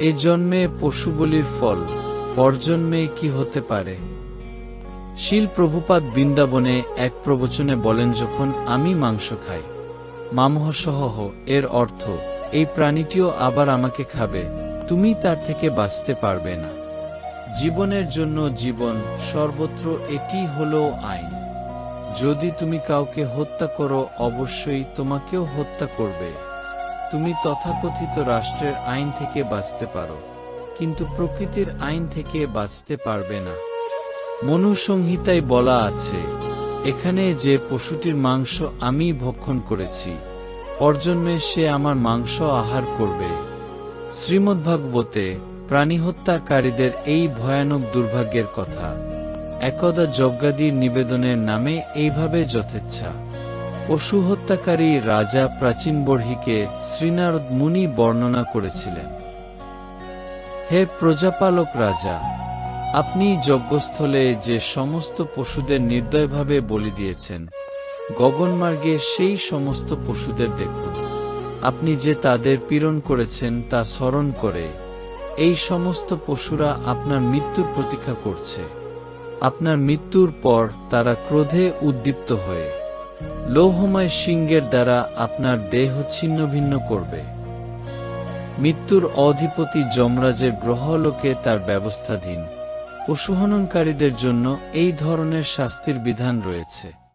এ জন্মে পশু বলির ফল পরজন্মে কি হতে পারে? শিল প্রভুপাদ বৃন্দাবনে এক প্রবচনে বলেন, যখন আমি মাংস খাই, মামহসহ এর অর্থ, এই প্রাণীটিও আবার আমাকে খাবে, তুমি তার থেকে বাঁচতে পারবে না। জীবনের জন্য জীবন, সর্বত্র এটি হলো আইন। যদি তুমি কাউকে হত্যা করো, অবশ্যই তোমাকেও হত্যা করবে। তুমি তথাকথিত রাষ্ট্রের আইন থেকে বাঁচতে পারো, কিন্তু প্রকৃতির আইন থেকে বাঁচতে পারবে না। মনুসংহিতায় বলা আছে, এখানে যে পশুটির মাংস আমি ভক্ষণ করেছি, পরজন্মে সে আমার মাংস আহার করবে। শ্রীমদ্ভাগবতে প্রাণী হত্যাকারীদের এই ভয়ানক দুর্ভাগ্যের কথা, একদা যজ্ঞাদির নিবেদনের নামে এইভাবে যথেচ্ছা। পশু হত্যাকারী রাজা প্রাচীন বর্হিকে শ্রীনারদ মুনি বর্ণনা করেছিলেন। হে প্রজাপালক রাজা, আপনি যজ্ঞস্থলে যে সমস্ত পশুদের নির্দয়ভাবে বলি দিয়েছেন, গগনমার্গে সেই সমস্ত পশুদের দেখুন। আপনি যে তাদের পীড়ন করেছেন তা স্মরণ করে, এই সমস্ত পশুরা আপনার মৃত্যুর প্রতীক্ষা করছে। আপনার মৃত্যুর পর তারা ক্রোধে উদ্দীপ্ত হয়ে লৌহময় সিংহের দ্বারা আপনার দেহ ছিন্ন ভিন্ন করবে। মৃত্যুর অধিপতি যমরাজের গ্রহলোকে তার ব্যবস্থাধীন। পশুহননকারীদের জন্য এই ধরনের শাস্তির বিধান রয়েছে।